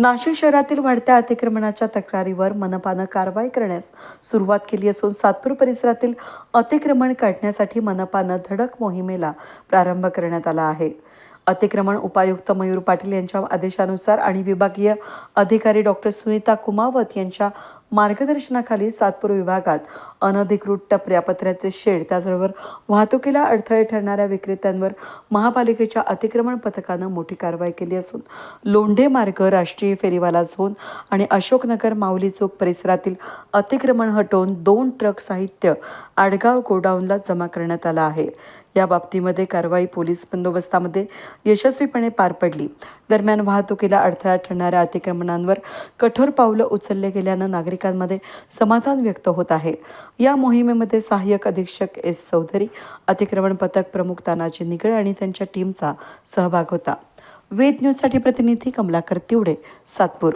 नाशिक शहरातील वाढत्या अतिक्रमणाच्या तक्रारीवर मनपानं कारवाई करण्यास सुरुवात केली असून सातपूर परिसरातील अतिक्रमण काढण्यासाठी मनपानं धडक मोहिमेला प्रारंभ करण्यात आला आहे. अतिक्रमण उपायुक्त मयूर पाटील यांच्या आदेशानुसार आणि विभागीय अधिकारी डॉक्टर सुनीता कुमावत यांच्या मार्गदर्शनाखाली सातपूर विभागात अनधिकृत टपऱ्या पत्र्याचे शेड त्याचबरोबर वाहतुकीला अडथळे ठरणाऱ्या विक्रेत्यांवर महापालिकेच्या अतिक्रमण पथकानं मोठी कारवाई केली असून लोंढे मार्ग राष्ट्रीय फेरीवाला झोन आणि अशोकनगर माऊली चौक परिसरातील अतिक्रमण हटवून दोन ट्रक साहित्य आडगाव गोडाऊनला जमा करण्यात आलं आहे. या बाबतीमध्ये कारवाई पोलीस बंदोबस्तामध्ये यशस्वीपणे पार पडली. दरम्यान वाहतुकीला अडथळा ठरणाऱ्या अतिक्रमणांवर कठोर पावलं उचलले गेल्यानं नागरिक नागरिकांमध्ये समाधान व्यक्त होत आहे. या मोहिमेमध्ये सहाय्यक अधीक्षक एस चौधरी अतिक्रमण पथक प्रमुख तानाजी निगळे आणि त्यांच्या टीमचा सहभाग होता. वेद न्यूजसाठी प्रतिनिधी कमलाकर तिवडे सातपूर.